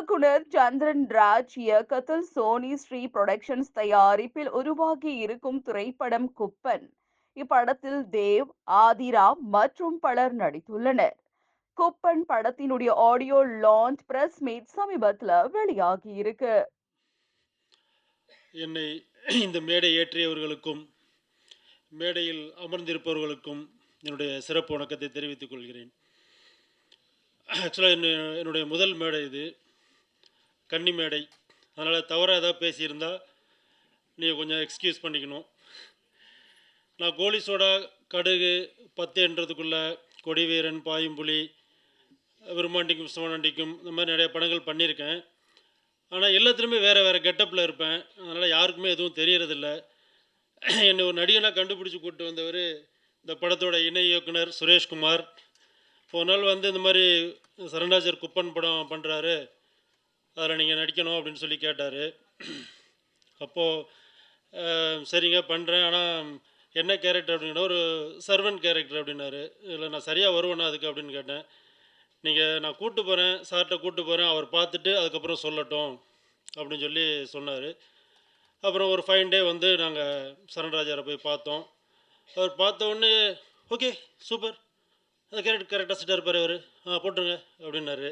இயக்குனர் சந்திரன் ராஜ் இயக்கத்தில் Sony Sri productions தயாரிப்பில் உருவாகி இருக்கும் திரைப்படம் குப்பன். இப்படத்தில் தேவ் ஆதிரா மற்றும் பலர் நடித்துள்ளனர். குப்பன் படத்தினுடைய ஆடியோ லான்ச் பிரஸ் மீட் சமீபத்தில் வெளியாகி இருக்கு. என்னை இந்த மேடை ஏற்றியவர்களுக்கும் மேடையில் அமர்ந்திருப்பவர்களுக்கும் என்னுடைய சிறப்பு வணக்கத்தை தெரிவித்துக் கொள்கிறேன். ஆக்சுவலாக என்னுடைய முதல் மேடை இது. கன்னி மேடை. அதனால் தவறாக ஏதாவது பேசியிருந்தால் நீங்கள் கொஞ்சம் எக்ஸ்கியூஸ் பண்ணிக்கணும். நான் கோலி சோடா கடுகு பத்துன்றதுக்குள்ளே கொடிவீரன் பாயும்புலி விரும்பாண்டிக்கும் சிவனாண்டிக்கும் இந்த மாதிரி நிறைய படங்கள் பண்ணியிருக்கேன். ஆனால் எல்லாத்துலேயுமே வேறு வேறு கெட்டப்பில் இருப்பேன். அதனால் யாருக்குமே எதுவும் தெரியறதில்ல. என்னை ஒரு நடிகனாக கண்டுபிடிச்சி கூப்பிட்டு வந்தவர் இந்த படத்தோட இணை இயக்குனர் சுரேஷ்குமார். ஒரு நாள் வந்து இந்த மாதிரி சரண்டாஜர் குப்பன் படம் பண்ணுறாரு அதில் நீங்கள் நடிக்கணும் அப்படின்னு சொல்லி கேட்டார். அப்போது சரிங்க பண்ணுறேன் ஆனால் என்ன கேரக்டர் அப்படின்னா ஒரு சர்வன்ட் கேரக்டர் அப்படின்னாரு. இல்லை நான் சரியாக வருவேனா அதுக்கு அப்படின்னு கேட்டேன். நீங்கள் நான் கூப்பிட்டு போகிறேன் சார்கிட்ட கூப்பிட்டு போகிறேன் அவர் பார்த்துட்டு அதுக்கப்புறம் சொல்லட்டும் அப்படின்னு சொல்லி சொன்னார். அப்புறம் ஒரு ஃபைன் டே வந்து நாங்கள் சரண்ராஜாரை போய் பார்த்தோம். அவர் பார்த்த உடனே ஓகே சூப்பர் அந்த கேரக்டர் கரெக்டாக சிட்டாக இருப்பார் அவர். ஆ போட்டுருங்க அப்படின்னாரு.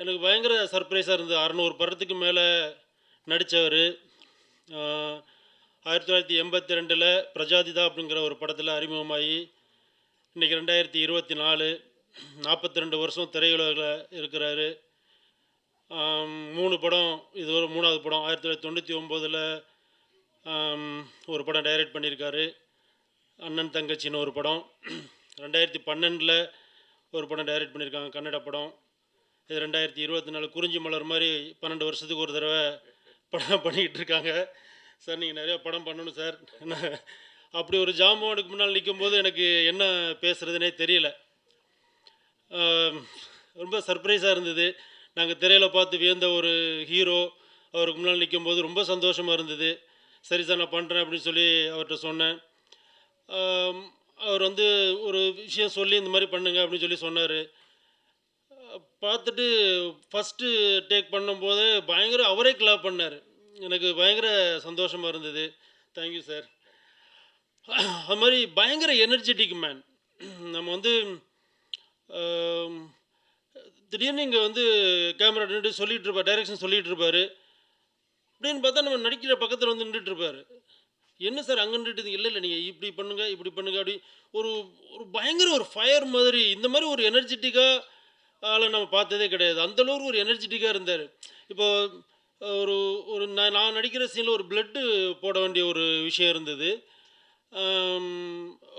எனக்கு பயங்கர சர்ப்ரைஸாக இருந்தது. அறநூறு படத்துக்கு மேலே நடித்தவர் ஆயிரத்தி தொள்ளாயிரத்தி எண்பத்தி ரெண்டில் பிரஜாதிதா அப்படிங்கிற ஒரு படத்தில் அறிமுகமாகி இன்றைக்கி ரெண்டாயிரத்தி இருபத்தி நாலு நாற்பத்தி ரெண்டு வருஷம் திரையுலகில் இருக்கிறாரு. மூணு படம் இது ஒரு மூணாவது படம். ஆயிரத்தி தொள்ளாயிரத்தி தொண்ணூற்றி ஒம்போதில் ஒரு படம் டைரக்ட் பண்ணியிருக்காரு. அண்ணன் தங்கச்சின்னு ஒரு படம். ரெண்டாயிரத்தி பன்னெண்டில் ஒரு படம் டைரக்ட் பண்ணியிருக்காங்க. கன்னட படம். இது ரெண்டாயிரத்தி இருபத்தி நாலு குறிஞ்சி மலர் மாதிரி பன்னெண்டு வருஷத்துக்கு ஒரு தடவை படம் பண்ணிக்கிட்டு இருக்காங்க. சார் நீங்கள் நிறையா படம் பண்ணணும் சார். அப்படி ஒரு ஜாம்பவானுக்கு முன்னால் நிற்கும்போது எனக்கு என்ன பேசுகிறதுனே தெரியல. ரொம்ப சர்ப்ரைஸாக இருந்தது. நாங்கள் திரையில் பார்த்து வியந்த ஒரு ஹீரோ அவருக்கு முன்னால் நிற்கும்போது ரொம்ப சந்தோஷமாக இருந்தது. சரி சார் நான் பண்ணுறேன் அப்படின்னு சொல்லி அவர்கிட்ட சொன்னேன். அவர் வந்து ஒரு விஷயம் சொல்லி இந்த மாதிரி பண்ணுங்க அப்படின்னு சொல்லி சொன்னார். பார்த்துட்டு ஃபஸ்ட்டு டேக் பண்ணும்போது பயங்கர அவரே கிளாப் பண்ணார். எனக்கு பயங்கர சந்தோஷமாக இருந்தது. தேங்க்யூ சார் அது மாதிரி பயங்கர எனர்ஜெட்டிக் மேன் நம்ம வந்து திடீர்னு இங்கே வந்து கேமரா நின்று சொல்லிகிட்டு இருப்பார் டைரக்ஷன் சொல்லிகிட்டு இருப்பார். அப்படின்னு பார்த்தா நம்ம நடிக்கிற பக்கத்தில் வந்து நின்றுட்டு இருப்பார். என்ன சார் அங்கே நின்றுட்டு இல்லை இல்லை நீங்கள் இப்படி பண்ணுங்கள் இப்படி பண்ணுங்க அப்படி. ஒரு ஒரு பயங்கர ஒரு ஃபயர் மாதிரி இந்த மாதிரி ஒரு எனர்ஜெட்டிக்காக ஆளை நம்ம பார்த்ததே கிடையாது. அந்த அளவுக்கு ஒரு எனர்ஜெட்டிக்காக இருந்தார். இப்போ ஒரு ஒரு நான் நான் நடிக்கிற சீனில் ஒரு பிளட்டு போட வேண்டிய ஒரு விஷயம் இருந்தது.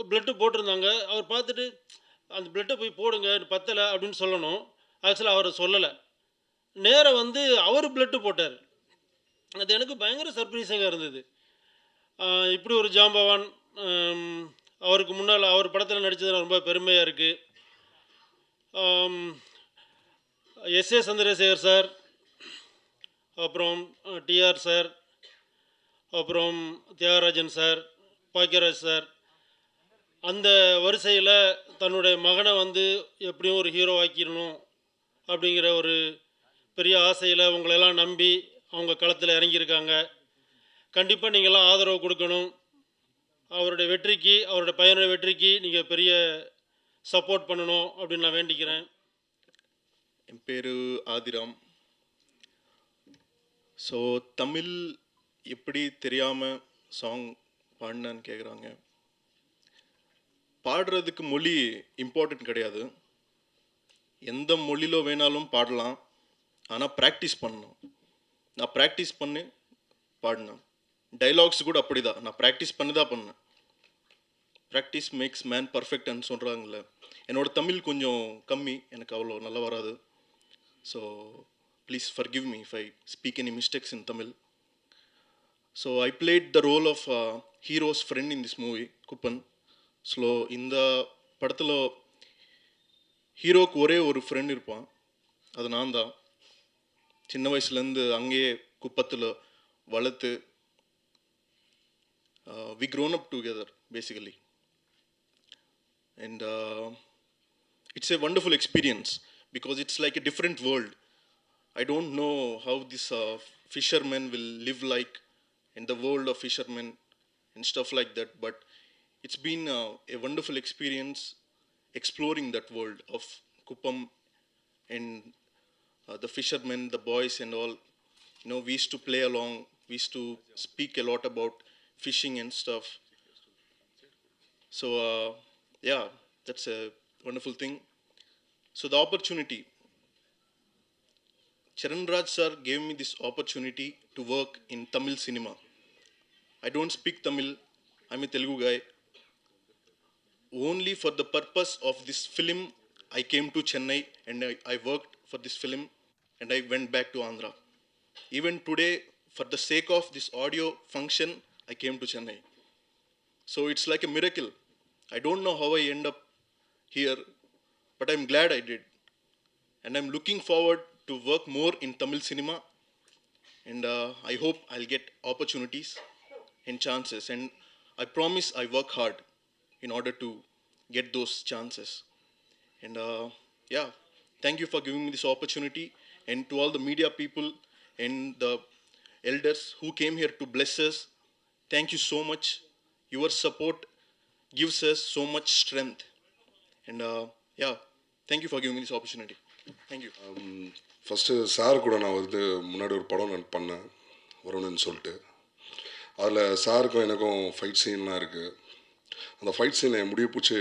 பிளட்டு போட்டிருந்தாங்க. அவர் பார்த்துட்டு அந்த பிளட்டை போய் போடுங்க பத்தலை அப்படின்னு சொல்லணும். ஆக்சுவலாக அவரை சொல்லலை. நேராக வந்து அவர் பிளட்டு போட்டார். அது எனக்கு பயங்கர சர்ப்ரைஸிங்காக இருந்தது. இப்படி ஒரு ஜாம்பவான் அவருக்கு முன்னால் அவர் படத்தில் நடித்தது ரொம்ப பெருமையாக இருக்குது எஸ் ஏ சந்திரசேகர் சார் அப்புறம் டிஆர் சார் அப்புறம் தியாகராஜன் சார் பாக்கியராஜ் சார். அந்த வரிசையில் தன்னுடைய மகனை வந்து எப்படியும் ஒரு ஹீரோ ஆக்கிடணும் அப்படிங்கிற ஒரு பெரிய ஆசையில் உங்களெல்லாம் நம்பி அவங்க களத்தில் இறங்கியிருக்காங்க. கண்டிப்பாக நீங்கள்லாம் ஆதரவு கொடுக்கணும். அவருடைய வெற்றிக்கு அவருடைய பையனுடைய வெற்றிக்கு நீங்கள் பெரிய சப்போர்ட் பண்ணணும் அப்படின்னு நான் வேண்டிக்கிறேன். என் பேர் ஆதிராம். ஸோ தமிழ் எப்படி தெரியாமல் சாங் பாடினான்னு கேட்குறாங்க பாடுறதுக்கு மொழி இம்பார்ட்டன்ட் கிடையாது. எந்த மொழியில வேணாலும் பாடலாம். ஆனால் ப்ராக்டிஸ் பண்ணணும். நான் ப்ராக்டிஸ் பண்ணி பாடினேன். டைலாக்ஸ் கூட அப்படிதான். நான் ப்ராக்டிஸ் பண்ணி தான் பண்ணேன் ப்ராக்டிஸ் மேக்ஸ் மேன் பர்ஃபெக்ட்னு சொல்கிறாங்கல்ல என்னோட தமிழ் கொஞ்சம் கம்மி. எனக்கு அவ்வளோ நல்லா வராது. So please forgive me if I speak any mistakes in Tamil so I played the role of hero's friend in this movie Kuppan Kupan. So இந்த படத்தில் ஹீரோக்கு ஒரே ஒரு ஃப்ரெண்ட் இருப்பான் அது நான் தான் சின்ன வயசுலேருந்து அங்கேயே குப்பத்தில் வளர்த்து we grown up together basically and it's a wonderful experience because it's like a different world I don't know how this uh, fishermen will live like in the world of fishermen and stuff like that. But it's been uh, a wonderful experience exploring that world of Kupam and uh, the fishermen, the boys, and all. You know, we used to play along. We used to speak a lot about fishing and stuff. So uh, yeah, that's a wonderful thing. So the opportunity. Charan Raj sir gave me this opportunity to work in Tamil cinema. I don't speak Tamil. I'm a Telugu guy. Only for the purpose of this film, I came to Chennai and I, I worked for this film and I went back to Andhra. Even today, for the sake of this audio function, I came to Chennai. So it's like a miracle. I don't know how I end up here, but I'm glad I did. And I'm looking forward to work more in Tamil cinema. And uh, I hope I'll get opportunities and chances. And I promise I work hard in order to get those chances. And uh, yeah, thank you for giving me this opportunity. And to all the media people and the elders who came here to bless us, thank you so much. Your support gives us so much strength. And uh, yeah thank you for giving giving me this opportunity. First sir um, கூட நான் வந்து முன்னாடி ஒரு படம் நான் பண்ணேன். வருணன்னு சொல்லிட்டு. அதில் சாருக்கும் எனக்கும் ஃபைட் சீன்லாம் இருக்குது அந்த ஃபைட் சீனை முடிய பிடிச்சி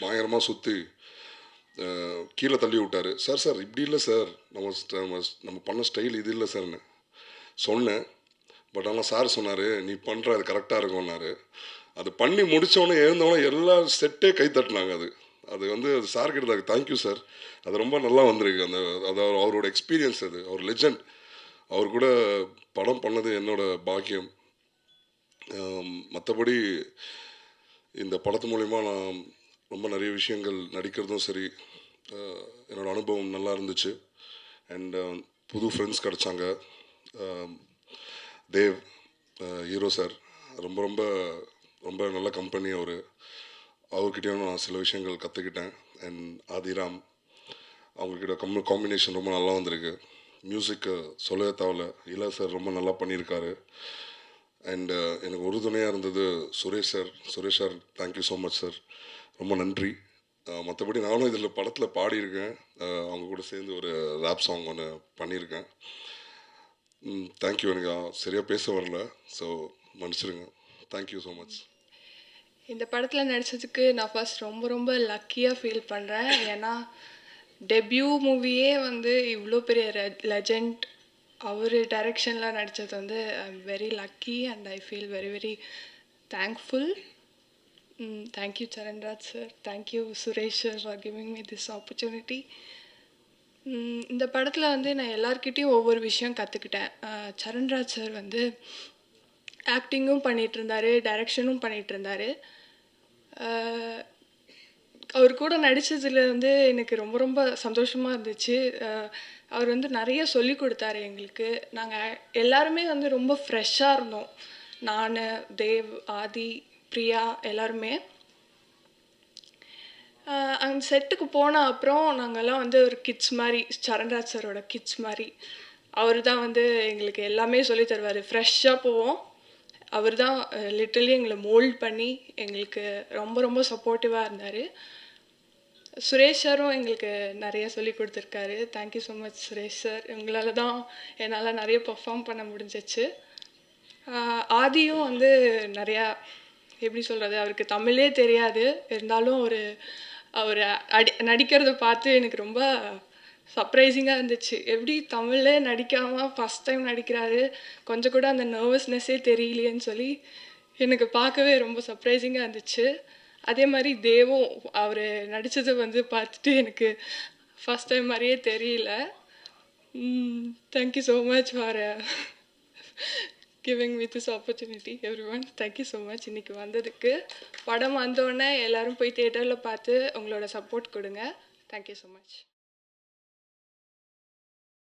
பயங்கரமாக சுற்றி கீழே தள்ளி விட்டார். சார் சார் இப்படி இல்லை சார் நம்ம நம்ம நம்ம பண்ண ஸ்டைல் இது இல்லை சார்னு சொன்னேன். பட் ஆனால் சார் சொன்னார் நீ பண்ணுற அது கரெக்டாக இருக்கும்னாரு. அது பண்ணி முடித்தவொடனே எழுந்தவொடனே எல்லா செட்டே கை தட்டினாங்க அது. அது வந்து அது சார் கிட்ட தேங்க்யூ சார் அது ரொம்ப நல்லா வந்திருக்கு. அந்த அது அவரோட எக்ஸ்பீரியன்ஸ் அது. அவர் லெஜண்ட் அவர் கூட படம் பண்ணது என்னோட பாக்கியம். மற்றபடி இந்த படத்து மூலிமா நான் ரொம்ப நிறைய விஷயங்கள் நடிக்கிறதும் சரி என்னோடய அனுபவம் நல்லா இருந்துச்சு. அண்ட் புது ஃப்ரெண்ட்ஸ் கிடச்சாங்க. தேவ் ஹீரோ சார் ரொம்ப ரொம்ப ரொம்ப நல்ல கம்பெனி அவர். அவர்கிட்டயும் நான் சில விஷயங்கள் கற்றுக்கிட்டேன் அண்ட் ஆதிராம் அவங்கக்கிட்ட கம் காம்பினேஷன் ரொம்ப நல்லா வந்திருக்கு. மியூசிக்கு சொல்லவே தேவையில்ல. இலா சார் ரொம்ப நல்லா பண்ணியிருக்காரு. அண்ட் uh, எனக்கு உறுதுணையாக இருந்தது Suresh sir Suresh sir thank you so much sir ரொம்ப நன்றி. Uh, மற்றபடி நானும் இதில் படத்தில் பாடியிருக்கேன். Uh, அவங்க கூட சேர்ந்து ஒரு ரேப் சாங் ஒன்று பண்ணியிருக்கேன். Mm, தேங்க்யூ எனக்கு சரியாக பேச வரல. ஸோ மன்னிச்சிடுங்க தேங்க்யூ ஸோ மச் இந்த படத்தில் நடித்ததுக்கு நான் ஃபர்ஸ்ட் ரொம்ப ரொம்ப லக்கியாக ஃபீல் பண்ணுறேன் ஏன்னா டெபியூ மூவியே வந்து இவ்வளோ பெரிய லெஜண்ட் அவர் டைரக்ஷனில் நடித்தது வந்து I am very lucky and I feel very very thankful thank you Saranraj sir thank you Suresh sir for giving me this opportunity இந்த படத்தில் வந்து நான் எல்லாருக்கிட்டேயும் ஒவ்வொரு விஷயம் கற்றுக்கிட்டேன் சரண்ராஜ் சார் வந்து ஆக்டிங்கும் பண்ணிகிட்டு இருந்தார் டைரக்ஷனும் பண்ணிகிட்டு இருந்தார். அவர் கூட நடித்ததில் வந்து எனக்கு ரொம்ப ரொம்ப சந்தோஷமாக இருந்துச்சு. அவர் வந்து நிறைய சொல்லி கொடுத்தாரு எங்களுக்கு. நாங்கள் எல்லாருமே வந்து ரொம்ப ஃப்ரெஷ்ஷாக இருந்தோம். நான் தேவ் ஆதி பிரியா எல்லாருமே. அந்த செட்டுக்கு போன அப்புறம் நாங்கள்லாம் வந்து ஒரு கிட்ஸ் மாதிரி சரண்ராஜ் சாரோட கிட்ஸ் மாதிரி. அவர் தான் வந்து எங்களுக்கு எல்லாமே சொல்லி தருவார். ஃப்ரெஷ்ஷாக போவோம். அவர் தான் லிட்டரலி எங்களை மோல்ட் பண்ணி எங்களுக்கு ரொம்ப ரொம்ப சப்போர்ட்டிவாக இருந்தார். சுரேஷ் சாரும் எங்களுக்கு நிறைய சொல்லி கொடுத்துருக்காரு. Thank you so much Suresh sir உங்களால தான் என்னால் நிறைய பெர்ஃபார்ம் பண்ண முடிஞ்சிச்சு. ஆதியும் வந்து நிறையா எப்படி சொல்கிறது அவருக்கு தமிழே தெரியாது. இருந்தாலும் ஒரு அவர் அடி நடிக்கிறத பார்த்து எனக்கு ரொம்ப சர்ப்ரைசிங்காக இருந்துச்சு. எப்படி தமிழ்லே நடிக்காமல் ஃபஸ்ட் டைம் நடிக்கிறாரு? கொஞ்சம் கூட அந்த நர்வஸ்னஸ்ஸே தெரியலையேன்னு சொல்லி எனக்கு பார்க்கவே ரொம்ப சர்ப்ரைசிங்காக இருந்துச்சு. அதே மாதிரி தேவும் அவர் நடித்ததை வந்து பார்த்துட்டு எனக்கு ஃபஸ்ட் டைம் மாதிரியே தெரியல. Thank you so much for giving with this opportunity everyone thank you so much இன்றைக்கி வந்ததுக்கு. படம் வந்தோடனே எல்லோரும் போய் தேட்டரில் பார்த்து உங்களோட சப்போர்ட் கொடுங்க. Thank you so much